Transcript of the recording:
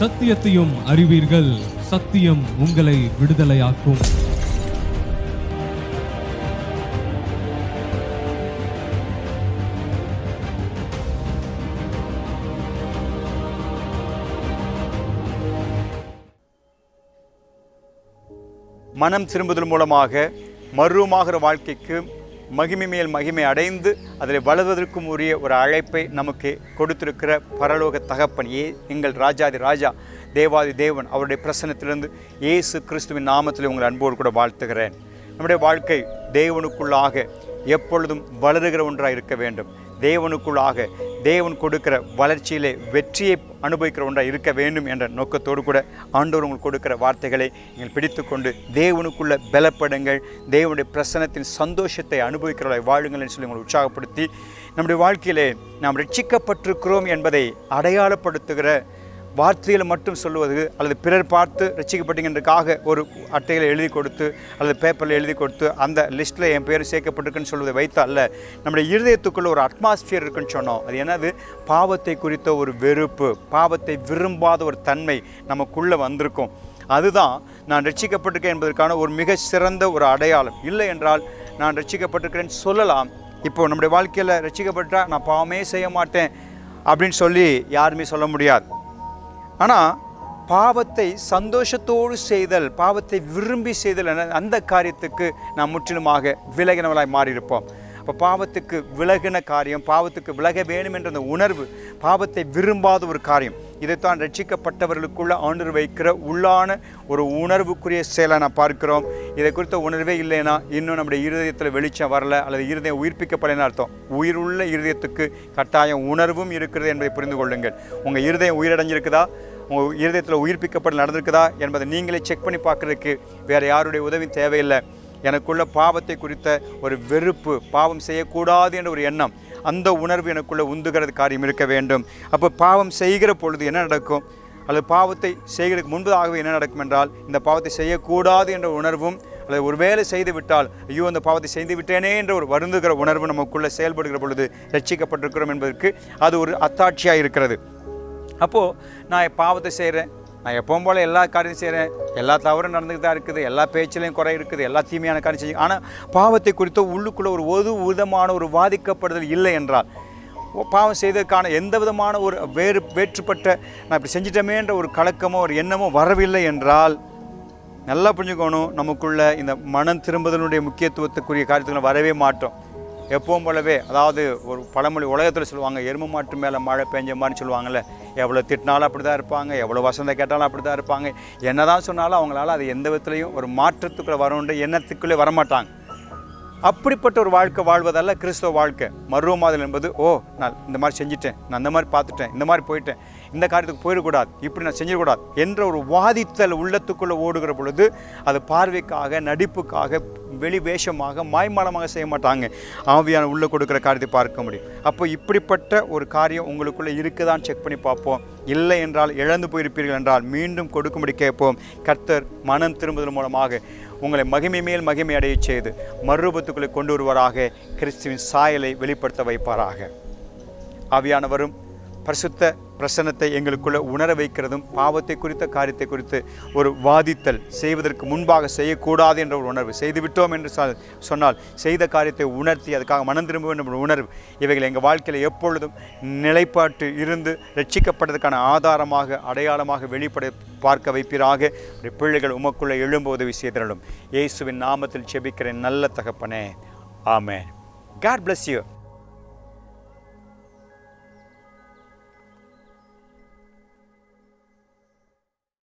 சத்தியத்தையும் அறிவீர்கள். சத்தியம் உங்களை விடுதலையாக்கும். மனம் திரும்புதல் மூலமாக மர்வமாகிற வாழ்க்கைக்கு மகிமை மேல் மகிமை அடைந்து அதில் வளர்வதற்கும் உரிய ஒரு அழைப்பை நமக்கு கொடுத்திருக்கிற பரலோக தகப்பன் ஏ எங்கள் ராஜாதி ராஜா தேவாதி தேவன் அவருடைய பிரசனத்திலிருந்து இயேசு கிறிஸ்துவின் நாமத்தில் உங்கள் அன்போடு கூட வாழ்த்துகிறேன். நம்முடைய வாழ்க்கை தேவனுக்குள்ளாக எப்பொழுதும் வளருகிற ஒன்றாக இருக்க வேண்டும். தேவனுக்குள்ளாக தேவன் கொடுக்கிற வளர்ச்சியிலே வெற்றியை அனுபவிக்கிற ஒன்றாக இருக்க வேண்டும் என்ற நோக்கத்தோடு கூட ஆண்டவர் உங்களுக்கு கொடுக்கிற வார்த்தைகளை நீங்கள் பிடித்துக்கொண்டு தேவனுக்குள்ள பலப்படுங்கள். தேவனுடைய பிரசனத்தின் சந்தோஷத்தை அனுபவிக்கிறவர்களை வாழுங்கள் என்று சொல்லி உங்களை உற்சாகப்படுத்தி நம்முடைய வாழ்க்கையிலே நாம் ரட்சிக்கப்பட்டிருக்கிறோம் என்பதை அடையாளப்படுத்துகிற வார்த்தையில் மட்டும் சொல்லுவது அல்லது பிறர் பார்த்து ரசிக்கப்பட்டீங்கன்றக்காக ஒரு அட்டையில் எழுதி கொடுத்து அல்லது பேப்பரில் எழுதி கொடுத்து அந்த லிஸ்ட்டில் என் பேர் சேர்க்கப்பட்டிருக்குன்னு சொல்வதை வைத்து அல்ல நம்முடைய இருதயத்துக்குள்ளே ஒரு அட்மாஸ்பியர் இருக்குன்னு சொன்னோம். அது என்னது? பாவத்தை குறித்த ஒரு வெறுப்பு பாவத்தை விரும்பாத ஒரு தன்மை நமக்குள்ளே வந்திருக்கும். அதுதான் நான் ரட்சிக்கப்பட்டிருக்கேன் என்பதற்கான ஒரு மிக சிறந்த ஒரு அடையாளம். இல்லை என்றால் நான் ரட்சிக்கப்பட்டிருக்கிறேன்னு சொல்லலாம். இப்போது நம்முடைய வாழ்க்கையில் ரட்சிக்கப்பட்டால் நான் பாவமே செய்ய மாட்டேன் அப்படின்னு சொல்லி யாருமே சொல்ல முடியாது. ஆனால் பாவத்தை சந்தோஷத்தோடு செய்தல் பாவத்தை விரும்பி செய்தல் என அந்த காரியத்துக்கு நாம் முற்றிலுமாக விலகினவளாய் மாறியிருப்போம். இப்போ பாவத்துக்கு விலகின காரியம் பாவத்துக்கு விலக வேணும் என்ற அந்த உணர்வு பாவத்தை விரும்பாத ஒரு காரியம் இதைத்தான் ரட்சிக்கப்பட்டவர்களுக்குள்ள ஆண்டு வைக்கிற உள்ளான ஒரு உணர்வுக்குரிய செயலை நான் பார்க்கிறோம். இதை குறித்த உணர்வே இல்லைன்னா இன்னும் நம்முடைய இருதயத்தில் வெளிச்சம் வரல அல்லது இருதயம் உயிர்ப்பிக்கப்படலைன்னு அர்த்தம். உயிருள்ள இருதயத்துக்கு கட்டாயம் உணர்வும் இருக்கிறது என்பதை புரிந்து கொள்ளுங்கள். உங்கள் இருதயம் உயிரடைஞ்சிருக்குதா? உங்கள் இருதயத்தில் உயிர்ப்பிக்கப்பட நடந்திருக்குதா? என்பதை நீங்களே செக் பண்ணி பார்க்குறதுக்கு வேறு யாருடைய உதவி தேவையில்லை. எனக்குள்ள பாவத்தை குறித்த ஒரு வெறுப்பு பாவம் செய்யக்கூடாது என்ற ஒரு எண்ணம் அந்த உணர்வு எனக்குள்ளே உந்துகிறது காரியம் இருக்க வேண்டும். அப்போ பாவம் செய்கிற பொழுது என்ன நடக்கும்? அல்லது பாவத்தை செய்கிறதுக்கு முன்பதாகவே என்ன நடக்கும் என்றால் இந்த பாவத்தை செய்யக்கூடாது என்ற உணர்வும் அல்லது ஒருவேளை செய்து விட்டால் ஐயோ அந்த பாவத்தை செய்து விட்டேனே என்ற ஒரு வருந்துகிற உணர்வு நமக்குள்ளே செயல்படுகிற பொழுது ரட்சிக்கப்பட்டிருக்கிறோம் என்பதற்கு அது ஒரு அத்தாட்சியாக இருக்கிறது. அப்போது நான் பாவத்தை செய்கிறேன் நான் எப்பவும் போல் எல்லா காரியம் செய்கிறேன் எல்லா தவறும் நடந்துக்கிட்டு தான் இருக்குது. எல்லா பேச்சிலையும் குறை இருக்குது. எல்லா தீமையான காரியம் செய்யும் ஆனால் பாவத்தை குறித்த உள்ளுக்குள்ளே ஒரு ஒரு விதமான ஒரு வாதிக்கப்படுதல் இல்லை என்றால் பாவம் செய்ததற்கான எந்த விதமான ஒரு வேறு வேற்றுப்பட்ட நான் இப்படி செஞ்சிட்டமேன்ற ஒரு கலக்கமோ ஒரு எண்ணமோ வரவில்லை என்றால் நல்லா புரிஞ்சுக்கணும். நமக்குள்ள இந்த மனம் திரும்புதலுடைய முக்கியத்துவத்துக்குரிய காரியத்துக்கு வரவே மாட்டோம். எப்பவும் போலவே அதாவது ஒரு பழமொழி உலகத்தில் சொல்லுவாங்க எருமை மாட்டு மேலே மழை பெஞ்ச மாதிரி சொல்லுவாங்கள்ல எவ்வளோ திட்டினாலும் அப்படி தான் இருப்பாங்க எவ்வளோ வசந்த கேட்டாலும் அப்படி தான் இருப்பாங்க. என்னதான் சொன்னாலும் அவங்களால அது எந்த விதத்துலையும் ஒரு மாற்றத்துக்குள்ளே வரணுன்ற எண்ணத்துக்குள்ளே வரமாட்டாங்க. அப்படிப்பட்ட ஒரு வாழ்க்கை வாழ்வதல்ல கிறிஸ்தவ வாழ்க்கை. மருவமாதல் என்பது ஓ நான் இந்த மாதிரி செஞ்சிட்டேன். நான் இந்த மாதிரி பார்த்துட்டேன். இந்த மாதிரி போயிட்டேன். இந்த காரியத்துக்கு போயிடக்கூடாது. இப்படி நான் செஞ்சிடக்கூடாது. என்ற ஒரு வாதித்தல் உள்ளத்துக்குள்ளே ஓடுகிற பொழுது அது பார்வைக்காக நடிப்புக்காக வெளி வேஷமாக மாய்மாலமாக செய்ய மாட்டாங்க. ஆவியான உள்ளே கொடுக்குற காரியத்தை பார்க்க முடியும். அப்போ இப்படிப்பட்ட ஒரு காரியம் உங்களுக்குள்ளே இருக்குதான்னு செக் பண்ணி பார்ப்போம். இல்லை என்றால் இழந்து போயிருப்பீர்கள் என்றால் மீண்டும் கொடுக்கும்படி கேட்போம். கர்த்தர் மனம் திரும்புதல் மூலமாக. உங்களை மகிமை மேல் மகிமை அடையச் செய்து மறுபத்துக்குள்ளே கொண்டு வருவாராக. கிறிஸ்துவின் சாயலை வெளிப்படுத்த வைப்பாராக. ஆவியானவரும் பரிசுத்த பிரசன்னத்தை எங்களுக்குள்ள உணர வைக்கிறதும் பாவத்தை குறித்த காரியத்தை குறித்து ஒரு வாதித்தல் செய்வதற்கு முன்பாக செய்யக்கூடாது என்ற ஒரு உணர்வு. செய்துவிட்டோம் என்று சொல்- சொன்னால் செய்த காரியத்தை உணர்த்தி அதுக்காக மனம் திரும்ப வேண்டும் என்ற உணர்வு. இவைகள் எங்கள் வாழ்க்கையில் எப்பொழுதும் நிலைப்பாட்டு இருந்து ரட்சிக்கப்பட்டதற்கான ஆதாரமாக அடையாளமாக வெளிப்பட பார்க்க வைப்பீராக. பிள்ளைகள் உமக்குள்ளே எழும்ப உதவி செய்திடலும் இயேசுவின் நாமத்தில் செபிக்கிறேன். நல்ல தகப்பனே. ஆமே காட் பிளஸ் யூ